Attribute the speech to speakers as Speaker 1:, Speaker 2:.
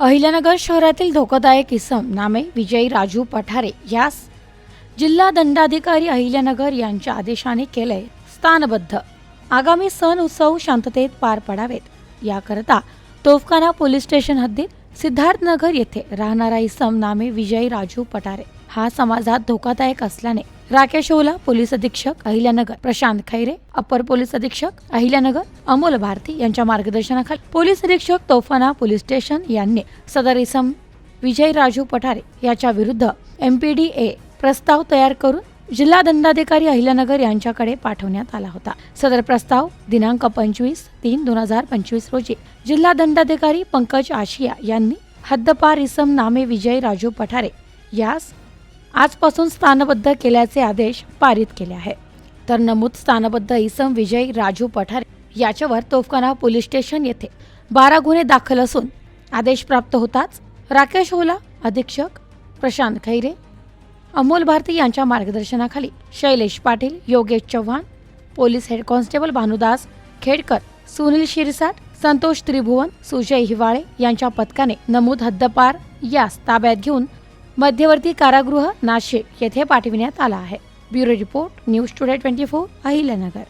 Speaker 1: अहिल्यानगर शहरातील धोकादायक इसम नामे विजयी राजू पठारे यास जिल्हा दंडाधिकारी अहिल्यानगर यांच्या आदेशाने केलंय स्थानबद्ध. आगामी सण उत्सव शांततेत पार पडावेत. याकरता तोफखाना पोलीस स्टेशन हद्दीत सिद्धार्थनगर येथे राहणारा इसम नामे विजयी राजू पठारे. हा समाजात धोकादायक असल्याने राकेश ओला पोलीस अधीक्षक अहिल्यानगर. प्रशांत खैरे अप्पर पोलीस अधीक्षक अहिल्यानगर. अमोल भारती यांच्या मार्गदर्शनाखाली पोलीस अधीक्षक तोफाना पोलीस स्टेशन यांनी सदर इसम विजय राजू पठारे याच्या विरुद्ध एमपीडीए प्रस्ताव तयार करून जिल्हा दंडाधिकारी अहिल्यानगर यांच्याकडे पाठवण्यात आला होता. सदर प्रस्ताव दिनांक पंचवीस तीन दोन हजार पंचवीस रोजी जिल्हा दंडाधिकारी पंकज आशिया यांनी हद्दपार इसम नामे विजय राजू पठारे यास आजपासून स्थानबद्ध केल्याचे आदेश पारित केले आहे. तर नमूद स्थानबद्ध इसम विजय राजू पठारे याच्यावर तोफखाना पोलीस स्टेशन येथे बारा गुन्हे दाखल असून आदेश प्राप्त होताच राकेश होला अधीक्षक प्रशांत खैरे अमोल भारती यांच्या मार्गदर्शनाखाली Shailesh Patil Yogesh Chavan police head constable Bhanudas Khedkar Sunil Shirsat Santosh Tribhuvan Sujay Hiwale यांच्या पथकाने नमूद हद्दपार यास ताब्यात घेऊन मध्यवर्ती कारागृह नाशिक येथे पाठविण्यात आला आहे. Bureau report news today twenty four Ahilyanagar